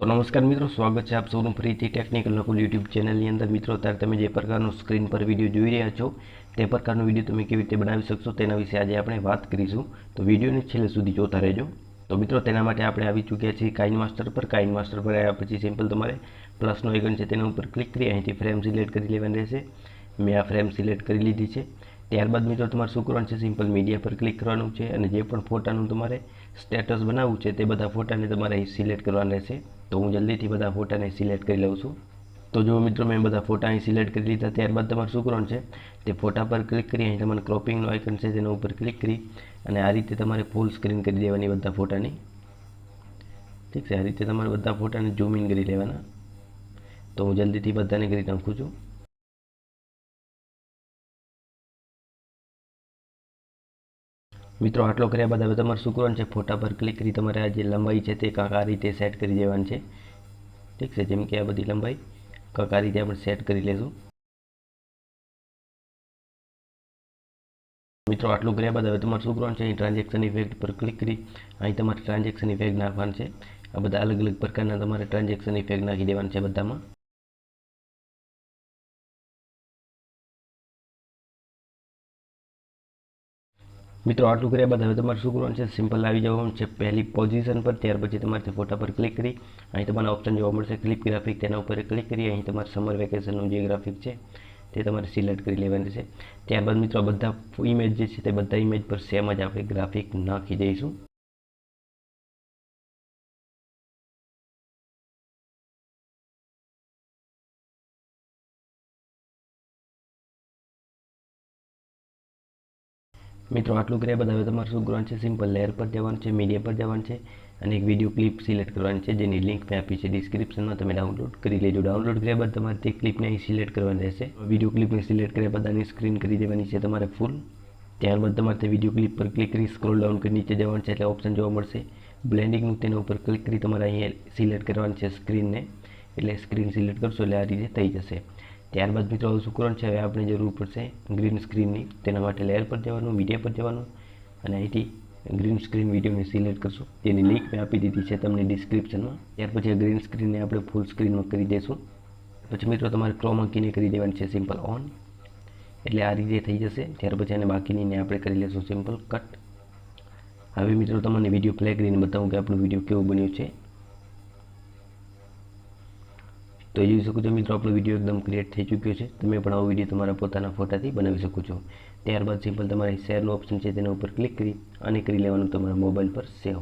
તો નમસ્કાર મિત્રો, સ્વાગત છે આપ સૌનું ફરીથી ટેકનિકલ નકુલ યુટ્યુબ ચેનલની અંદર. મિત્રો, અત્યારે તમે જે પ્રકારનો સ્ક્રીન પર વીડિયો જોઈ રહ્યા છો, તે પ્રકારનો વીડિયો તમે કેવી રીતે બનાવી શકશો તેના વિશે આજે આપણે વાત કરીશું. તો વિડીયોને છેલ્લે સુધી જોતા રહેજો. તો મિત્રો, તેના માટે આપણે આવી ચૂક્યા છીએ કાઇન માસ્ટર પર. કાઇન માસ્ટર પર આવ્યા પછી સિમ્પલ તમારે પ્લસનો આઇકન છે તેના ઉપર ક્લિક કરી અહીંથી ફ્રેમ સિલેક્ટ કરી લેવાની રહેશે. મેં આ ફ્રેમ સિલેક્ટ કરી લીધી છે. ત્યારબાદ મિત્રો, તમારે શું કરવાનું છે સિમ્પલ મીડિયા પર ક્લિક કરવાનું છે અને જે પણ ફોટાનું તમારે સ્ટેટસ બનાવવું છે તે બધા ફોટાને તમારે અહીં સિલેક્ટ કરવાના રહેશે. તો હું જલ્દીથી બધા ફોટાને સિલેક્ટ કરી લઉં છું. તો જો મિત્રો, મેં બધા ફોટા અહીં સિલેક્ટ કરી લીધા. ત્યારબાદ તમારે શું કરવાનું છે તે ફોટા પર ક્લિક કરી અહીં તમારે ક્રોપિંગનો આઇકન છે તેના ઉપર ક્લિક કરી અને આ રીતે તમારે ફૂલ સ્ક્રીન કરી દેવાની બધા ફોટાની. ઠીક છે, આ રીતે તમારે બધા ફોટાને ઝૂમ ઇન કરી લેવાના. તો હું જલ્દીથી બધાને કરી નાખું છું. મિત્રો, આટલો કર્યા બાદ હવે તમારે શું છે? ફોટા પર ક્લિક કરી તમારે આ જે લંબાઈ છે તે કાંક આ રીતે સેટ કરી દેવાની છે. ઠીક છે, જેમ કે આ બધી લંબાઈ કાંક આ રીતે આપણે સેટ કરી લેશું. મિત્રો, આટલું કર્યા બાદ હવે તમારે શું છે? અહીં ટ્રાન્ઝેક્શન ઇફેક્ટ પર ક્લિક કરી અહીં તમારે ટ્રાન્ઝેક્શન ઇફેક્ટ નાખવાનું છે. આ બધા અલગ અલગ પ્રકારના તમારે ટ્રાન્ઝેક્શન ઇફેક્ટ નાખી દેવાનું છે બધામાં. મિત્રો, આટલું કર્યા બાદ હવે તમારે શું કરવાનું છે? સિમ્પલ આવી જવાનું છે. પહેલી પોઝિશન પર, ત્યાર પછી તમારે ફોટા પર ક્લિક કરી, અહીં તમારે ઓપ્શન જોવા મળશે ક્લિપ ગ્રાફિક તેના ઉપર ક્લિક કરી, અહીં તમારે સમર વેકેશનનું જે ગ્રાફિક છે, તે તમારે સિલેક્ટ કરી લેવાની છે. ત્યારબાદ મિત્રો બધા ઇમેજ જે છે તે બધા ઇમેજ પર સેમ જ આપણે ગ્રાફિક નાખી દઈશું. મિત્રો, આટલું કર્યા બધા તમારે શું કરવાનું છે? સિમ્પલ લેયર પર જવાનું છે મીડિયા પર જવાનું છે અને એક વીડિયો ક્લિપ સિલેક્ટ કરવાની છે, જેની લિંક મેં આપી છે ડિસ્ક્રિપ્શનમાં તમે ડાઉનલોડ કરી લેજો. ડાઉનલોડ કર્યા બાદ તમારે તે ક્લિપને અહીં સિલેક્ટ કરવાની રહેશે. વીડિયો ક્લિપને સિલેક્ટ કર્યા બાદ આની સ્ક્રીન કરી દેવાની છે તમારે ફૂલ ત્યારબાદ તમારે તે વીડિયો ક્લિપ પર ક્લિક કરી સ્ક્રોલ ડાઉન કરી નીચે જવાનું છે, એટલે ઓપ્શન જોવા મળશે. બ્લેન્ડિંગનું તેના ઉપર ક્લિક કરી તમારે અહીંયા સિલેક્ટ કરવાની છે સ્ક્રીનને એટલે સ્ક્રીન સિલેક્ટ કરશો એટલે આ રીતે થઈ જશે. ત્યારબાદ મિત્રો, હવે શુક્રણ છે, હવે આપણે જરૂર પડશે ગ્રીન સ્ક્રીનની તેના માટે લેયર પર જવાનું મીડિયા પર જવાનું અને અહીંથી ગ્રીન સ્ક્રીન વિડીયોને સિલેક્ટ કરશો. તેની લિંક મેં આપી દીધી છે તમને ડિસ્ક્રિપ્શનમાં ત્યાર પછી ગ્રીન સ્ક્રીનને આપણે ફૂલ સ્ક્રીનમાં કરી દઈશું પછી મિત્રો, તમારે ક્રોમ કીને કરી દેવાની છે સિમ્પલ ઓન એટલે આ રીતે થઈ જશે. ત્યાર પછી એને બાકીની આપણે કરી લઈશું સિમ્પલ કટ હવે મિત્રો, તમને વીડિયો પ્લે કરીને બતાવું કે આપણું વીડિયો કેવું બન્યું છે. તો જોઈ શકો છો મિત્રો, આપણો વીડિયો એકદમ ક્રિએટ થઈ ચૂક્યો છે. તમે પણ આવો વીડિયો તમારા પોતાના ફોટાથી બનાવી શકો છો. ત્યારબાદ સિમ્પલ તમારે શેરનું ઓપ્શન છે તેના ઉપર ક્લિક કરી અને કરી લેવાનું તમારા મોબાઈલ પર સેવ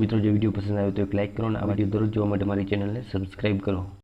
મિત્રો, જો વીડિયો પસંદ આવ્યો તો એક લાઇક કરો અને આ વીડિયો દરરોજ જોવા માટે મારી ચેનલને સબસ્ક્રાઈબ કરો.